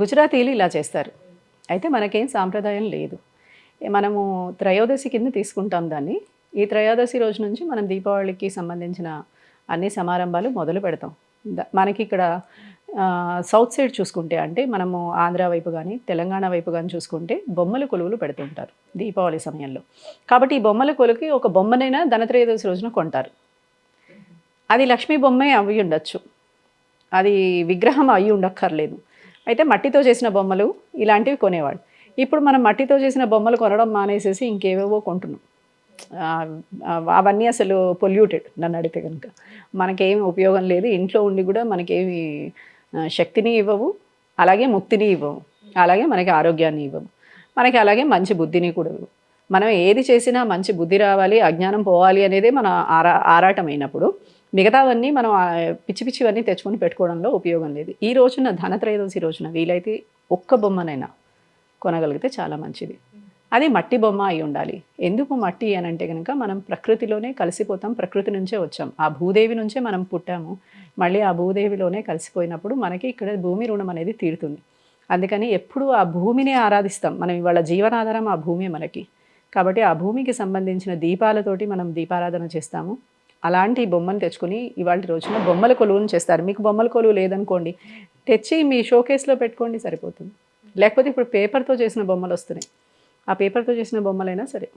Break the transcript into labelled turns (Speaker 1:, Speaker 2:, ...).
Speaker 1: గుజరాతీలు ఇలా చేస్తారు. అయితే మనకేం సాంప్రదాయం లేదు. మనము త్రయోదశి కింద తీసుకుంటాం దాన్ని. ఈ త్రయోదశి రోజు నుంచి మనం దీపావళికి సంబంధించిన అన్ని సమారంభాలు మొదలు పెడతాం. ద- మనకి ఇక్కడ సౌత్ సైడ్ చూసుకుంటే అంటే మనము ఆంధ్ర వైపు కానీ తెలంగాణ వైపు కానీ చూసుకుంటే బొమ్మల కొలువులు పెడుతుంటారు దీపావళి సమయంలో. కాబట్టి ఈ బొమ్మల కొలుకి ఒక బొమ్మనైనా ధనత్రయోదశి రోజున కొంటారు. అది లక్ష్మీ బొమ్మే అవి ఉండొచ్చు. అది విగ్రహం అయి ఉండక్కర్లేదు. అయితే మట్టితో చేసిన బొమ్మలు ఇలాంటివి కొనేవాడు. ఇప్పుడు మనం మట్టితో చేసిన బొమ్మలు కొనడం మానేసేసి ఇంకేవేవో కొంటున్నాం. అవన్నీ అసలు పొల్యూటెడ్ నన్ను అడిగితే కనుక మనకేమి ఉపయోగం లేదు. ఇంట్లో ఉండి కూడా మనకేమి శక్తిని ఇవ్వవు అలాగే ముక్తిని ఇవ్వవు అలాగే మనకి ఆరోగ్యాన్ని ఇవ్వవు. మనకి అలాగే మంచి బుద్ధిని కూడా ఇవ్వవు. మనం ఏది చేసినా మంచి బుద్ధి రావాలి అజ్ఞానం పోవాలి అనేదే మన ఆరా ఆరాటం అయినప్పుడు మిగతావన్నీ మనం పిచ్చి పిచ్చివన్నీ తెచ్చుకొని పెట్టుకోవడంలో ఉపయోగం లేదు. ఈ రోజున ధనత్రయోదశి రోజున వీలైతే ఒక్క బొమ్మనైనా కొనగలిగితే చాలా మంచిది. అది మట్టి బొమ్మ అయి ఉండాలి. ఎందుకు మట్టి అని అంటే కనుక మనం ప్రకృతిలోనే కలిసిపోతాం ప్రకృతి నుంచే వచ్చాం. ఆ భూదేవి నుంచే మనం పుట్టాము. మళ్ళీ ఆ భూదేవిలోనే కలిసిపోయినప్పుడు మనకి ఇక్కడ భూమి రుణం అనేది తీరుతుంది. అందుకని ఎప్పుడు ఆ భూమిని ఆరాధిస్తాం. మనం ఇవాళ జీవనాధారం ఆ భూమి మనకి. కాబట్టి ఆ భూమికి సంబంధించిన దీపాలతోటి మనం దీపారాధన చేస్తాము. అలాంటి బొమ్మను తెచ్చుకొని ఇవాళ రోజున బొమ్మల కొలువును చేస్తారు. మీకు బొమ్మల కొలువు లేదనుకోండి తెచ్చి మీ షోకేస్లో పెట్టుకోండి సరిపోతుంది. లేకపోతే ఇప్పుడు పేపర్తో చేసిన బొమ్మలు వస్తున్నాయి. ఆ పేపర్తో చేసిన బొమ్మలైనా సరే.